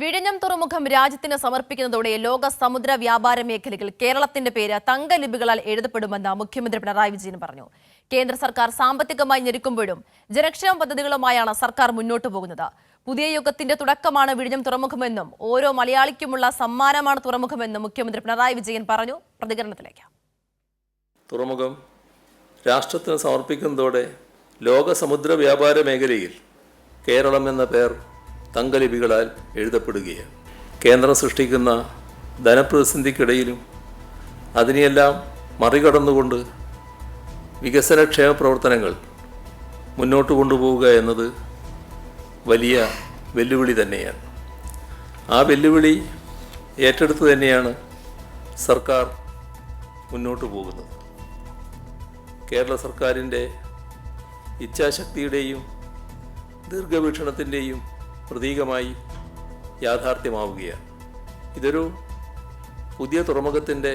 വിഴിഞ്ഞം തുറമുഖം രാജ്യത്തിന് സമർപ്പിക്കുന്നതോടെ ലോക സമുദ്ര വ്യാപാര മേഖലയിൽ കേരളത്തിന്റെ പേര് തങ്കലിപികളാൽ എഴുതപ്പെടുമെന്ന് മുഖ്യമന്ത്രി പിണറായി വിജയൻ പറഞ്ഞു. കേന്ദ്ര സർക്കാർ സാമ്പത്തികമായി ഞെരുക്കുമ്പോഴും ജനക്ഷേമ പദ്ധതികളുമായാണ് സർക്കാർ മുന്നോട്ടു പോകുന്നത്. പുതിയ യുഗത്തിന്റെ തുടക്കമാണ് വിഴിഞ്ഞം തുറമുഖമെന്നും ഓരോ മലയാളിക്കുമുള്ള സമ്മാനമാണ് തുറമുഖമെന്നും മുഖ്യമന്ത്രി പിണറായി വിജയൻ പറഞ്ഞു. പ്രതികരണത്തിലേക്ക്. തുറമുഖം രാഷ്ട്രത്തിന് സമർപ്പിക്കുന്നതോടെ ലോക സമുദ്ര വ്യാപാര മേഖലയിൽ കേരളം എന്ന പേർ തങ്കലിപികളാൽ എഴുതപ്പെടുകയാണ്. കേന്ദ്രം സൃഷ്ടിക്കുന്ന ധനപ്രതിസന്ധിക്കിടയിലും അതിനെയെല്ലാം മറികടന്നുകൊണ്ട് വികസനക്ഷേമ പ്രവർത്തനങ്ങൾ മുന്നോട്ട് കൊണ്ടുപോവുക എന്നത് വലിയ വെല്ലുവിളി തന്നെയാണ്. ആ വെല്ലുവിളി ഏറ്റെടുത്ത് തന്നെയാണ് സർക്കാർ മുന്നോട്ട് പോകുന്നത്. കേരള സർക്കാരിന്റെ ഇച്ഛാശക്തിയുടെയും ദീർഘവീക്ഷണത്തിന്റെയും പ്രതീകമായി യാഥാർത്ഥ്യമാവുകയാണ്. ഇതൊരു പുതിയ തുറമുഖത്തിന്റെ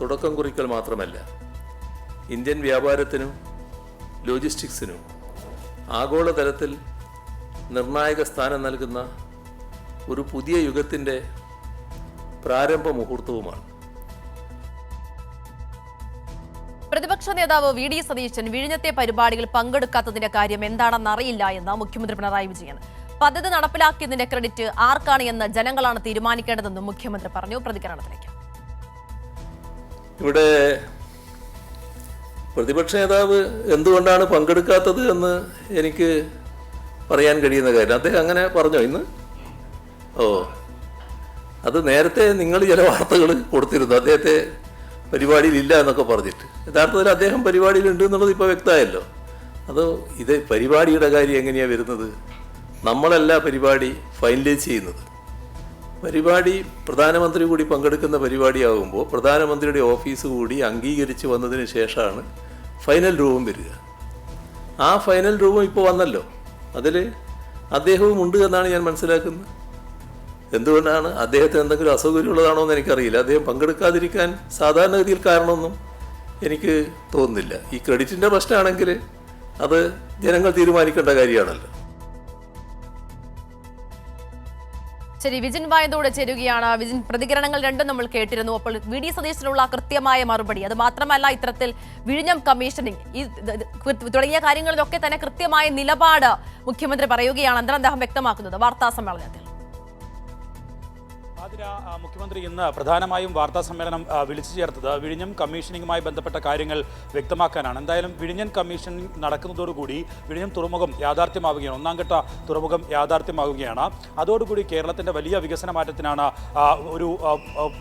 തുടക്കം കുറിക്കൽ മാത്രമല്ല. ഇന്ത്യൻ വ്യാപാരത്തിനും ലോജിസ്റ്റിക്സിനും ആഗോളതലത്തിൽ നിർണായക സ്ഥാനം നൽകുന്ന ഒരു പുതിയ യുഗത്തിന്റെ പ്രാരംഭ മുഹൂർത്തവുമാണ്. പ്രതിപക്ഷ നേതാവ് വി ഡി സതീശൻ വിഴിഞ്ഞത്തെ പരിപാടിയിൽ പങ്കെടുക്കാത്തതിന്റെ കാര്യം എന്താണെന്ന് അറിയില്ല എന്ന് മുഖ്യമന്ത്രി പിണറായി വിജയൻ. പദ്ധതി നടപ്പിലാക്കിയതിന്റെ ക്രെഡിറ്റ് ആർക്കാണ് എന്ന് ജനങ്ങളാണ് തീരുമാനിക്കേണ്ടതെന്നും മുഖ്യമന്ത്രി പറഞ്ഞു. പ്രതികരണത്തിലേക്ക്. ഇവിടെ പ്രതിപക്ഷ നേതാവ് എന്തുകൊണ്ടാണ് പങ്കെടുക്കാത്തത് എന്ന് എനിക്ക് പറയാൻ കഴിയുന്ന കാര്യം. അദ്ദേഹം അങ്ങനെ പറഞ്ഞോ ഇന്ന്? ഓ അത് നേരത്തെ നിങ്ങൾ ചില വാർത്തകൾ കൊടുത്തിരുന്നു. അദ്ദേഹത്തെ പരിപാടിയിൽ ഇല്ല എന്നൊക്കെ പറഞ്ഞിട്ട്. യഥാർത്ഥത്തിൽ അദ്ദേഹം പരിപാടിയിലുണ്ട് എന്നുള്ളത് ഇപ്പോൾ വ്യക്തമായല്ലോ. അത് ഇത് പരിപാടിയുടെ കാര്യം എങ്ങനെയാണ് വരുന്നത്? നമ്മളല്ല പരിപാടി ഫൈനലൈസ് ചെയ്യുന്നത്. പരിപാടി പ്രധാനമന്ത്രി കൂടി പങ്കെടുക്കുന്ന പരിപാടിയാകുമ്പോൾ പ്രധാനമന്ത്രിയുടെ ഓഫീസ് കൂടി അംഗീകരിച്ച് വന്നതിന് ശേഷമാണ് ഫൈനൽ രൂപം വരിക. ആ ഫൈനൽ രൂപം ഇപ്പോൾ വന്നല്ലോ. അതിൽ അദ്ദേഹവും ഉണ്ട് എന്നാണ് ഞാൻ മനസ്സിലാക്കുന്നത്. എന്തുകൊണ്ടാണ്? അദ്ദേഹത്തിന് എന്തെങ്കിലും അസൗകര്യമുള്ളതാണോ എന്ന് എനിക്കറിയില്ല. അദ്ദേഹം പങ്കെടുക്കാതിരിക്കാൻ സാധാരണഗതിയിൽ കാരണമൊന്നും എനിക്ക് തോന്നുന്നില്ല. ഈ ക്രെഡിറ്റിന്റെ പ്രശ്നമാണെങ്കിൽ അത് ജനങ്ങൾ തീരുമാനിക്കേണ്ട കാര്യമാണല്ലോ. ശരി വിജിൻ വായതോടെ ചേരുകയാണ്. വിജിൻ പ്രതികരണങ്ങൾ രണ്ടും നമ്മൾ കേട്ടിരുന്നു. അപ്പോൾ വി ഡി സതീശനുള്ള കൃത്യമായ മറുപടി. അത് മാത്രമല്ല ഇത്തരത്തിൽ വിഴിഞ്ഞം കമ്മീഷനിങ് ഈ തുടങ്ങിയ കാര്യങ്ങളിലൊക്കെ തന്നെ കൃത്യമായ നിലപാട് മുഖ്യമന്ത്രി പറയുകയാണ് എന്താണ് അദ്ദേഹം വ്യക്തമാക്കുന്നത്. വാർത്താ സമ്മേളനത്തിൽ. ആതിര മുഖ്യമന്ത്രി ഇന്ന് പ്രധാനമായും വാർത്താ സമ്മേളനം വിളിച്ചു ചേർത്തത്. വിഴിഞ്ഞം കമ്മീഷനിങ്ങുമായി ബന്ധപ്പെട്ട കാര്യങ്ങൾ വ്യക്തമാക്കാനാണ്. എന്തായാലും വിഴിഞ്ഞൻ കമ്മീഷൻ നടക്കുന്നതോടുകൂടി വിഴിഞ്ഞം തുറമുഖം യാഥാർത്ഥ്യമാവുകയാണ്. ഒന്നാംഘട്ട തുറമുഖം യാഥാർത്ഥ്യമാവുകയാണ്. അതോടുകൂടി കേരളത്തിന്റെ വലിയ വികസന മാറ്റത്തിനാണ് ഒരു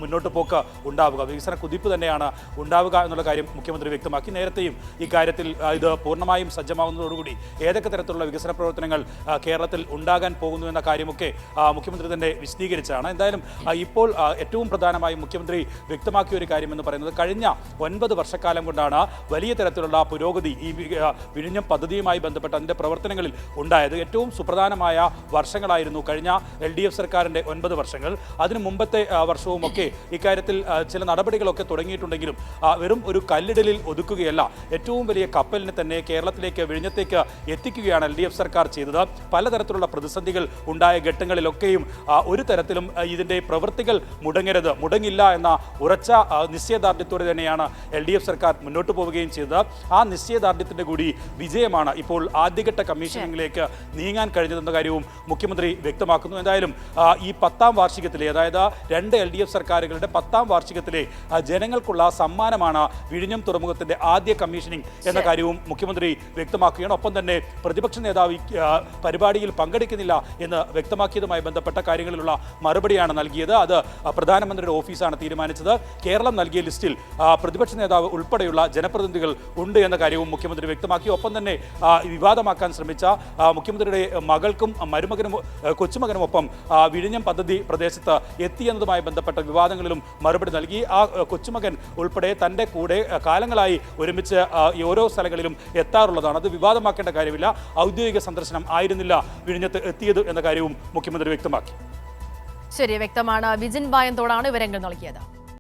മുന്നോട്ട് പോക്ക് ഉണ്ടാവുക. വികസന കുതിപ്പ് തന്നെയാണ് ഉണ്ടാവുക എന്നുള്ള കാര്യം മുഖ്യമന്ത്രി വ്യക്തമാക്കി. നേരത്തെയും ഇക്കാര്യത്തിൽ ഇത് പൂർണമായും സജ്ജമാവുന്നതോടുകൂടി ഏതൊക്കെ തരത്തിലുള്ള വികസന പ്രവർത്തനങ്ങൾ കേരളത്തിൽ ഉണ്ടാകാൻ പോകുന്നു എന്ന കാര്യമൊക്കെ മുഖ്യമന്ത്രി തന്നെ വിശദീകരിച്ചാണ് എന്തായാലും ഇപ്പോൾ ഏറ്റവും പ്രധാനമായും മുഖ്യമന്ത്രി വ്യക്തമാക്കിയ ഒരു കാര്യം എന്ന് പറയുന്നത് കഴിഞ്ഞ ഒൻപത് വർഷക്കാലം കൊണ്ടാണ് വലിയ തരത്തിലുള്ള പുരോഗതി ഈ വിഴിഞ്ഞം പദ്ധതിയുമായി ബന്ധപ്പെട്ട് അതിന്റെ പ്രവർത്തനങ്ങളിൽ ഉണ്ടായത്. ഏറ്റവും സുപ്രധാനമായ വർഷങ്ങളായിരുന്നു കഴിഞ്ഞ എൽ ഡി എഫ് സർക്കാരിന്റെ ഒൻപത് വർഷങ്ങൾ. അതിനു മുമ്പത്തെ വർഷവും വർഷവുമൊക്കെ ഇക്കാര്യത്തിൽ ചില നടപടികളൊക്കെ തുടങ്ങിയിട്ടുണ്ടെങ്കിലും വെറും ഒരു കല്ലിടലിൽ ഒതുക്കുകയല്ല ഏറ്റവും വലിയ കപ്പലിനെ തന്നെ കേരളത്തിലേക്ക് വിഴിഞ്ഞത്തേക്ക് എത്തിക്കുകയാണ് എൽ ഡി എഫ് സർക്കാർ ചെയ്തത്. പലതരത്തിലുള്ള പ്രതിസന്ധികൾ ഉണ്ടായ ഘട്ടങ്ങളിലൊക്കെയും ഒരു തരത്തിലും ഇതിന്റെ പ്രവൃത്തികൾ മുടങ്ങരുത് മുടങ്ങില്ല എന്ന ഉറച്ച നിശ്ചയദാർഢ്യത്തോടെ തന്നെയാണ് എൽ ഡി എഫ് സർക്കാർ മുന്നോട്ട് പോവുകയും ചെയ്തത്. ആ നിശ്ചയദാർഢ്യത്തിന്റെ കൂടി വിജയമാണ് ഇപ്പോൾ ആദ്യഘട്ട കമ്മീഷനിങ്ങിലേക്ക് നീങ്ങാൻ കഴിഞ്ഞതെന്ന കാര്യവും മുഖ്യമന്ത്രി വ്യക്തമാക്കുന്നു. എന്തായാലും ഈ പത്താം വാർഷികത്തിലെ അതായത് രണ്ട് എൽ ഡി എഫ് സർക്കാരുകളുടെ പത്താം വാർഷികത്തിലെ ജനങ്ങൾക്കുള്ള സമ്മാനമാണ് വിഴിഞ്ഞം തുറമുഖത്തിന്റെ ആദ്യ കമ്മീഷനിങ് എന്ന കാര്യവും മുഖ്യമന്ത്രി വ്യക്തമാക്കുകയാണ്. ഒപ്പം തന്നെ പ്രതിപക്ഷ നേതാവ് പരിപാടിയിൽ പങ്കെടുക്കുന്നില്ല എന്ന് വ്യക്തമാക്കിയതുമായി ബന്ധപ്പെട്ട കാര്യങ്ങളിലുള്ള മറുപടിയാണ് നൽകിയത്. അത് പ്രധാനമന്ത്രിയുടെ ഓഫീസാണ് തീരുമാനിച്ചത്. കേരളം നൽകിയ ലിസ്റ്റിൽ പ്രതിപക്ഷ നേതാവ് ഉൾപ്പെടെയുള്ള ജനപ്രതിനിധികൾ ഉണ്ട് എന്ന കാര്യവും മുഖ്യമന്ത്രി വ്യക്തമാക്കി. ഒപ്പം തന്നെ വിവാദമാക്കാൻ ശ്രമിച്ച മുഖ്യമന്ത്രിയുടെ മകൾക്കും മരുമകനും കൊച്ചുമകനും ഒപ്പം വിഴിഞ്ഞം പദ്ധതി പ്രദേശത്ത് എത്തിയെന്നതുമായി ബന്ധപ്പെട്ട വിവാദങ്ങളിലും മറുപടി നൽകി. ആ ആ, കൊച്ചുമകൻ ഉൾപ്പെടെ തന്റെ കൂടെ കാലങ്ങളായി ഒരുമിച്ച് ഓരോ സ്ഥലങ്ങളിലും എത്താറുള്ളതാണ്. അത് വിവാദമാക്കേണ്ട കാര്യമില്ല. ഔദ്യോഗിക സന്ദർശനം ആയിരുന്നില്ല വിഴിഞ്ഞത്ത് എത്തിയത് എന്ന കാര്യവും മുഖ്യമന്ത്രി വ്യക്തമാക്കി. ശരി വ്യക്തമാണ്. വിജിൻ വായന്തോടാണ് വിവരങ്ങൾ നൽകിയത്.